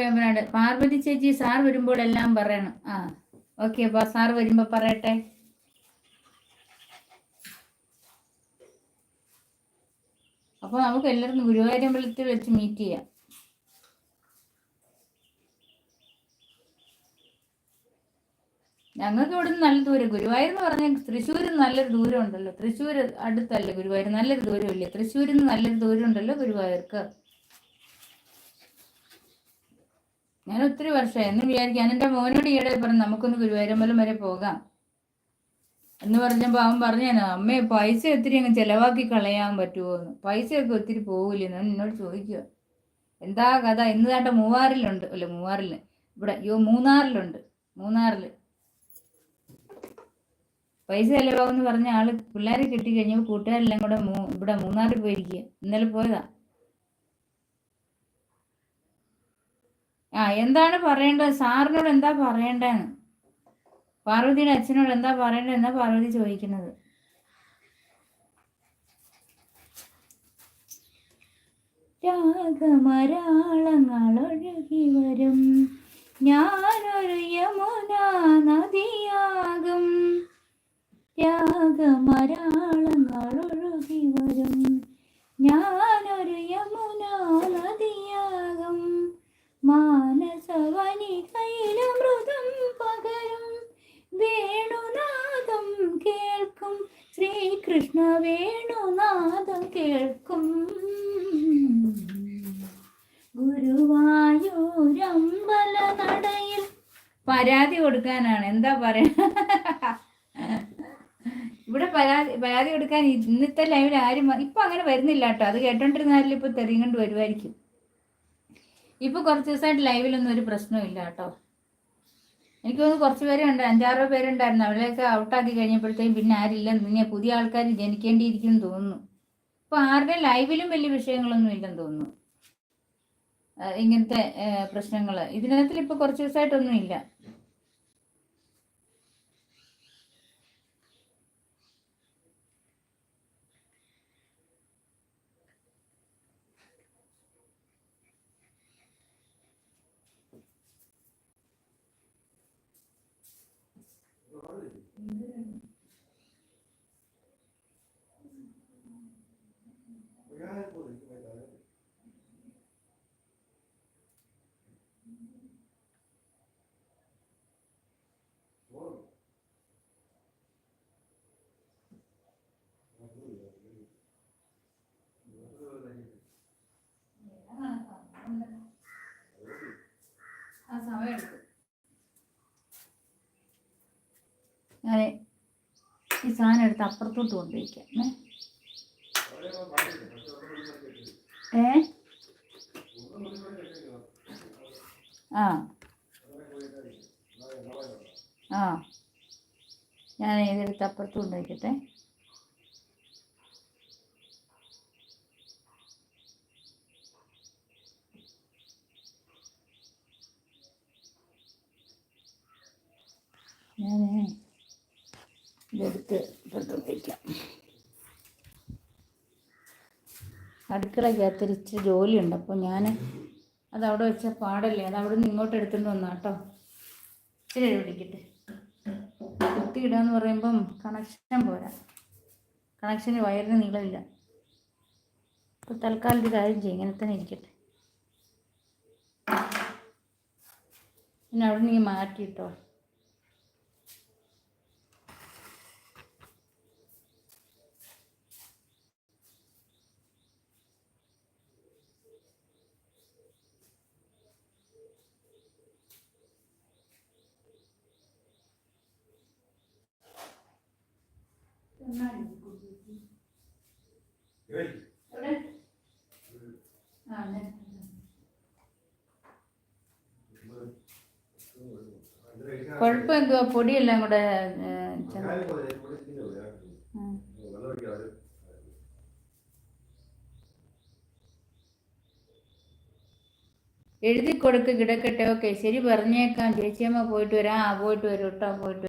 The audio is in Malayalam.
വേമ്പനാട്. പാർവതി ചേച്ചി സാർ വരുമ്പോൾ എല്ലാം പറയണം. ആ ഓക്കെ സാർ വരുമ്പോ പറയട്ടെ. അപ്പൊ നമുക്ക് എല്ലാവർക്കും ഗുരുവായൂരമ്പലത്തിൽ വെച്ച് മീറ്റ് ചെയ്യാം. ഞങ്ങൾക്ക് ഇവിടെ നിന്ന് നല്ല ദൂരം. ഗുരുവായൂർ എന്ന് പറഞ്ഞാൽ തൃശ്ശൂരിൽ നല്ലൊരു ദൂരം ഉണ്ടല്ലോ. തൃശ്ശൂർ അടുത്തല്ലേ ഗുരുവായൂർ? നല്ലൊരു ദൂരമില്ലേ? തൃശ്ശൂരിൽ നിന്ന് നല്ലൊരു ദൂരം ഉണ്ടല്ലോ ഗുരുവായൂർക്ക്. ഞാൻ ഒത്തിരി വർഷം എന്ന് വിചാരിക്കാൻ എന്റെ മോനോട് ഈയിടെ പറഞ്ഞു നമുക്കൊന്ന് ഗുരുവായൂരമ്പലം വരെ പോകാം. എന്ന് പറഞ്ഞപ്പോൾ അവൻ പറഞ്ഞു അമ്മേ പൈസ ഒത്തിരി അങ്ങ് ചിലവാക്കി കളയാൻ പറ്റുമോ? എന്ന്. പൈസയൊക്കെ ഒത്തിരി പോകില്ലെന്ന് എന്നോട് ചോദിക്കുക എന്താ കഥ? ഇന്ന് താണ്ട മൂവാറിലുണ്ട്. അല്ല മൂവാറിൽ ഇവിടെ അയ്യോ മൂന്നാറിലുണ്ട്. മൂന്നാറിൽ പൈസ ചിലവാകുമെന്ന് പറഞ്ഞ ആൾ പിള്ളേരെ കിട്ടി കഴിഞ്ഞപ്പോൾ കൂട്ടുകാരെല്ലാം കൂടെ ഇവിടെ മൂന്നാറിൽ പോയിരിക്കുക ഇന്നലെ പോയതാ. ആ എന്താണ് പറയേണ്ടത്? സാറിനോട് എന്താ പറയേണ്ടതെന്ന്? പാർവതിയുടെ അച്ഛനോട് എന്താ പറയേണ്ടത് പാർവതി ചോദിക്കുന്നത്? രാഗമരാളങ്ങൾ ഒഴുകി വരും. ഞാനൊരു വേണുനാദം കേൾക്കും. ഗുരുവായൂരമ്പല നടയിൽ പരാതി കൊടുക്കാനാണ്. എന്താ പറയാ? ഇവിടെ പരാതി പരാതി കൊടുക്കാൻ ഇന്നത്തെ ലൈവിൽ ആരും ഇപ്പൊ അങ്ങനെ വരുന്നില്ല കേട്ടോ. അത് കേട്ടോണ്ടിരുന്നാലും ഇപ്പൊ തെറിയും വരുമായിരിക്കും ഇപ്പൊ കുറച്ച് ദിവസമായിട്ട് ലൈവിലൊന്നും ഒരു പ്രശ്നവും ഇല്ല കേട്ടോ. എനിക്ക് തോന്നുന്നു കുറച്ച് പേരുണ്ട്. അഞ്ചാറോ പേരുണ്ടായിരുന്നു. അവരെയൊക്കെ ഔട്ടാക്കി കഴിഞ്ഞപ്പോഴത്തേക്കും പിന്നെ ആരില്ല. ഇനി പുതിയ ആൾക്കാർ ജനിക്കേണ്ടിയിരിക്കും തോന്നുന്നു. ഇപ്പോൾ ആരുടെ ലൈവിലും വലിയ വിഷയങ്ങളൊന്നും ഇല്ലെന്ന് തോന്നുന്നു. ഇങ്ങനത്തെ പ്രശ്നങ്ങൾ ഇതിനകത്തിൽ ഇപ്പോൾ കുറച്ച് ദിവസമായിട്ടൊന്നും ഇല്ല ഞാൻ ഈ സാധനം എടുത്ത് അപ്പുറത്തോട്ട് കൊണ്ടുവയ്ക്കാം ഏ? ആ. ആ. ഞാൻ ഇതെടുത്ത് അപ്പുറത്ത് കൊണ്ടുവയ്ക്കട്ടെ ഞാൻ ഇതെടുത്ത് ഇപ്പുറത്ത് വയ്ക്കാം അടുക്കളയ്ക്കകത്ത് ഇച്ചിരി ജോലിയുണ്ട്. അപ്പോൾ ഞാൻ അത് അവിടെ വെച്ച പാടല്ലേ? അത് അവിടെ നിന്ന് ഇങ്ങോട്ട് എടുത്തുകൊണ്ട് വന്നാ കേട്ടോ ഇച്ചിരി പിടിക്കട്ടെ. കുത്തി ഇടാന്ന് പറയുമ്പം കണക്ഷൻ പോരാ. കണക്ഷന് വയറിന് നീളമില്ല. അപ്പോൾ തൽക്കാലം ഒരു കാര്യം ചെയ്യും. ഇങ്ങനെ തന്നെ ഇരിക്കട്ടെ. പിന്നെ അവിടെ നീ മാറ്റിയിട്ടോ കുഴപ്പം എന്തുവാ പൊടിയെല്ലാം കൂടെ എഴുതി കൊടുക്ക് കിടക്കട്ടെ ഓക്കെ ശരി പറഞ്ഞേക്കാം ചേച്ചിയമ്മ പോയിട്ട് വരാം ആ പോയിട്ട് വരും കേട്ടോ പോയിട്ട്